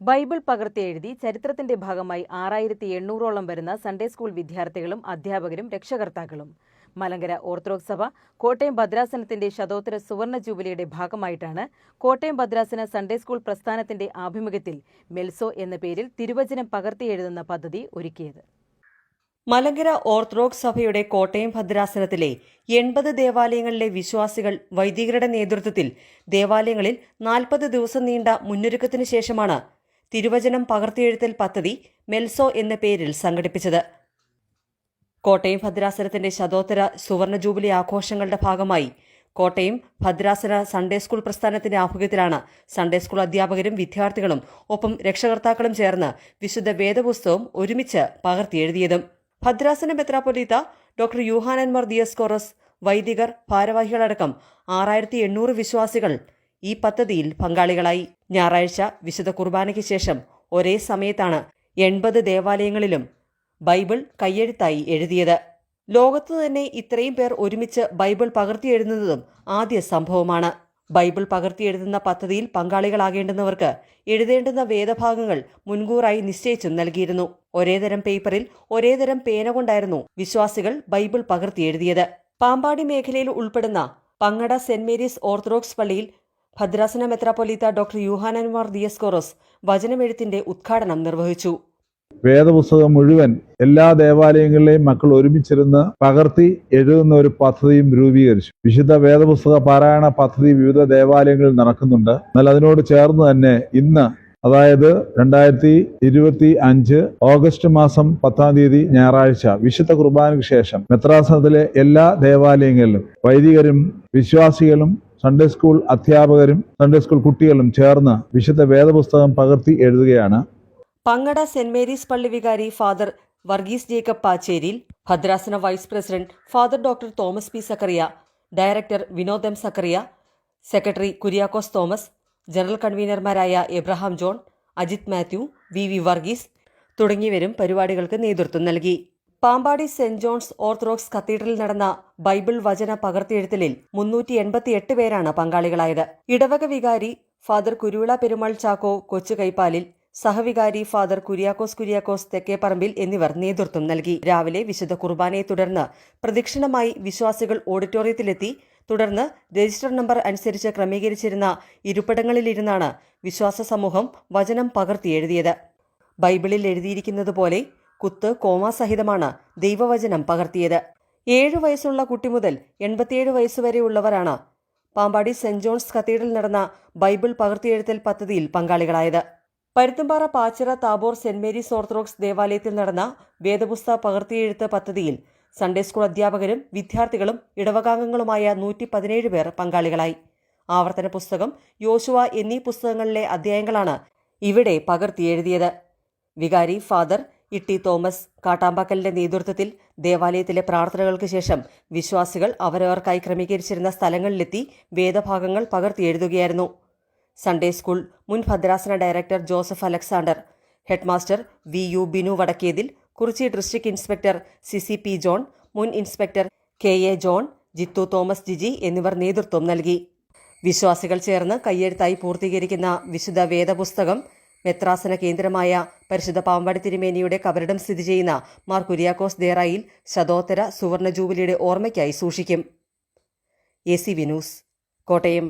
Bible പകർത്തി എഴുതി ചരിത്രത്തിന്റെ ഭാഗമായി ആറായിരത്തി എണ്ണൂറോളം വരുന്ന സൺഡേ സ്കൂൾ വിദ്യാർത്ഥികളും അധ്യാപകരും രക്ഷകർത്താക്കളും. മലങ്കര ഓർത്തഡോക്സ് സഭ കോട്ടയം ഭദ്രാസനത്തിന്റെ ശതോത്തര സുവർണ ജൂബിലിയുടെ ഭാഗമായിട്ടാണ് കോട്ടയം ഭദ്രാസന സൺഡേ സ്കൂൾ പ്രസ്ഥാനത്തിന്റെ ആഭിമുഖ്യത്തിൽ മെൽസോ എന്ന പേരിൽ തിരുവചനം പകർത്തി എഴുതുന്ന പദ്ധതി ഒരുക്കിയത്. മലങ്കര ഓർത്തഡോക്സ് സഭയുടെ കോട്ടയം ഭദ്രാസനത്തിലെ എൺപത് ദേവാലയങ്ങളിലെ വിശ്വാസികൾ വൈദികരുടെ നേതൃത്വത്തിൽ ദേവാലയങ്ങളിൽ നാൽപ്പത് ദിവസം നീണ്ട മുന്നൊരുക്കത്തിന് ശേഷമാണ് തിരുവചനം പകർത്തിയെഴുത്തൽ പദ്ധതി മെൽസോ എന്ന പേരിൽ സംഘടിപ്പിച്ചത്. കോട്ടയം ഭദ്രാസനത്തിന്റെ ശതോത്തര സുവർണ ജൂബിലി ആഘോഷങ്ങളുടെ ഭാഗമായി കോട്ടയം ഭദ്രാസന സൺഡേ സ്കൂൾ പ്രസ്ഥാനത്തിന്റെ ആഭിമുഖ്യത്തിലാണ് സൺഡേ സ്കൂൾ അധ്യാപകരും വിദ്യാർത്ഥികളും ഒപ്പം രക്ഷകർത്താക്കളും ചേർന്ന് വിശുദ്ധ വേദപുസ്തകം ഒരുമിച്ച് പകർത്തിയെഴുതിയതും. ഭദ്രാസന മെത്രാപൊലീത്ത ഡോക്ടർ യൂഹാനന്മാർ മർ ദിയസ്കോറസ് വൈദികർ ഭാരവാഹികളടക്കം ആറായിരത്തി എണ്ണൂറ് വിശ്വാസികൾ ഈ പദ്ധതിയിൽ പങ്കാളികളായി. ഞായറാഴ്ച വിശുദ്ധ കുർബാനയ്ക്ക് ശേഷം ഒരേ സമയത്താണ് എൺപത് ദേവാലയങ്ങളിലും ബൈബിൾ കയ്യെഴുത്തായി എഴുതിയത്. ലോകത്തു തന്നെ ഇത്രയും പേർ ഒരുമിച്ച് ബൈബിൾ പകർത്തിയെഴുതുന്നതും ആദ്യ സംഭവമാണ്. ബൈബിൾ പകർത്തിയെഴുതുന്ന പദ്ധതിയിൽ പങ്കാളികളാകേണ്ടുന്നവർക്ക് എഴുതേണ്ടുന്ന വേദഭാഗങ്ങൾ മുൻകൂറായി നിശ്ചയിച്ചും നൽകിയിരുന്നു. ഒരേതരം പേപ്പറിൽ ഒരേതരം പേന കൊണ്ടായിരുന്നു വിശ്വാസികൾ ബൈബിൾ പകർത്തിയെഴുതിയത് പാമ്പാടി മേഖലയിൽ ഉൾപ്പെടുന്ന പങ്ങട സെന്റ് മേരീസ് ഓർത്തഡോക്സ് പള്ളിയിൽ ഭദ്രാസന മെത്രാപ്പൊലീത്ത ഡോക്ടർ യൂഹാനന്മാർ ദിയസ്കോറസ് വചനമെഴുത്തിന്റെ ഉദ്ഘാടനം നിർവഹിച്ചു. വേദപുസ്തകം മുഴുവൻ എല്ലാ ദേവാലയങ്ങളിലെയും മക്കൾ ഒരുമിച്ചിരുന്ന് പകർത്തി എഴുതുന്ന ഒരു പദ്ധതിയും രൂപീകരിച്ചു. വിശുദ്ധ വേദപുസ്തക പാരായണ പദ്ധതി വിവിധ ദേവാലയങ്ങളിൽ നടക്കുന്നുണ്ട്. എന്നാൽ അതിനോട് ചേർന്ന് തന്നെ ഇന്ന് അതായത് രണ്ടായിരത്തി ഇരുപത്തി അഞ്ച് ഓഗസ്റ്റ് മാസം പത്താം തീയതി ഞായറാഴ്ച വിശുദ്ധ കുർബാനയ്ക്ക് ശേഷം മെത്രാസനത്തിലെ എല്ലാ ദേവാലയങ്ങളിലും വൈദികരും വിശ്വാസികളും സൺഡേ സ്കൂൾ അധ്യാപകരും സൺഡേ സ്കൂൾ കുട്ടികളും ചേർന്ന് വിശുദ്ധ വേദപുസ്തകം പകർത്തി എഴുതുകയാണ്. പങ്ങട സെന്റ് മേരീസ് പള്ളി വികാരി ഫാദർ വർഗീസ് ജേക്കബ് പാച്ചേരിയിൽ ഭദ്രാസന vice president father doctor Thomas P Zacharia director Vinod M Zacharia secretary Kuriakose Thomas general കൺവീനർമാരായ Abraham John Ajith Mathew V V Varghese തുടങ്ങിയവരും പരിപാടികൾക്ക് നേതൃത്വം നൽകി. പാമ്പാടി സെന്റ് ജോൺസ് ഓർത്തഡോക്സ് കത്തീഡ്രലിൽ നടന്ന ബൈബിൾ വചന പകർത്തിയെഴുത്തലിൽ മുന്നൂറ്റി എൺപത്തിയെട്ട് പേരാണ് പങ്കാളികളായത്. ഇടവക വികാരി ഫാദർ കുരുവിള പെരുമാൾ ചാക്കോ കൊച്ചു കൈപ്പാലിൽ സഹവികാരി ഫാദർ കുര്യാക്കോസ് കുര്യാക്കോസ് തെക്കേപ്പറമ്പിൽ എന്നിവർ നേതൃത്വം നൽകി. രാവിലെ വിശുദ്ധ കുർബാനയെ തുടർന്ന് പ്രദക്ഷിണമായി വിശ്വാസികൾ ഓഡിറ്റോറിയത്തിലെത്തി. തുടർന്ന് രജിസ്റ്റർ നമ്പർ അനുസരിച്ച് ക്രമീകരിച്ചിരുന്ന ഇരുപ്പിടങ്ങളിലിരുന്നാണ് വിശ്വാസ സമൂഹം വചനം പകർത്തിയെഴുതിയത്. ബൈബിളിൽ എഴുതിയിരിക്കുന്നതുപോലെ കുത്ത് കോമ സഹിതമാണ് ദൈവവചനം പകർത്തിയത്. ഏഴു വയസ്സുള്ള കുട്ടി മുതൽ എൺപത്തിയേഴ് വയസ്സുവരെയുള്ളവരാണ് പാമ്പാടി സെന്റ് ജോൺസ് കത്തീഡ്രൽ നടന്ന ബൈബിൾ പകർത്തിയെഴുത്തൽ പദ്ധതിയിൽ പങ്കാളികളായത്. Paruthumpara Pachira Thabor saint Mary's orthodox ദേവാലയത്തിൽ നടന്ന വേദപുസ്തക പകർത്തിയെഴുത്ത് പദ്ധതിയിൽ സൺഡേ സ്കൂൾ അധ്യാപകരും വിദ്യാർത്ഥികളും ഇടവകാംഗങ്ങളുമായ നൂറ്റി പതിനേഴ് പേർ പങ്കാളികളായി. ആവർത്തന പുസ്തകം യോശുവ എന്നീ പുസ്തകങ്ങളിലെ അധ്യായങ്ങളാണ് ഇവിടെ പകർത്തിയെഴുതിയത്. വികാരി ഫാദർ ഇട്ടി തോമസ് കാട്ടാമ്പാക്കലിന്റെ നേതൃത്വത്തിൽ ദേവാലയത്തിലെ പ്രാർത്ഥനകൾക്ക് ശേഷം വിശ്വാസികൾ അവരവർക്കായി ക്രമീകരിച്ചിരുന്ന സ്ഥലങ്ങളിലെത്തി വേദഭാഗങ്ങൾ പകർത്തിയെഴുതുകയായിരുന്നു സൺഡേ സ്കൂൾ മുൻ ഭദ്രാസന director Joseph Alexander headmaster V U Binu Vadakkethil Kurichi district inspector C C P John മുൻ inspector K A John Jithu Thomas Jiji എന്നിവർ നേതൃത്വം നൽകി. വിശ്വാസികൾ ചേർന്ന് കയ്യെഴുത്തായി പൂർത്തീകരിക്കുന്ന വിശുദ്ധ വേദപുസ്തകം മെത്രാസന കേന്ദ്രമായ പരിശുദ്ധ പാമ്പാടി തിരുമേനിയുടെ കബറിടം സ്ഥിതി ചെയ്യുന്ന മാർ കുര്യാക്കോസ് ദേറായിൽ ശതോത്തര സുവർണ ജൂബിലിയുടെ ഓർമ്മയ്ക്കായി സൂക്ഷിക്കും. A C Vinus Kottayam.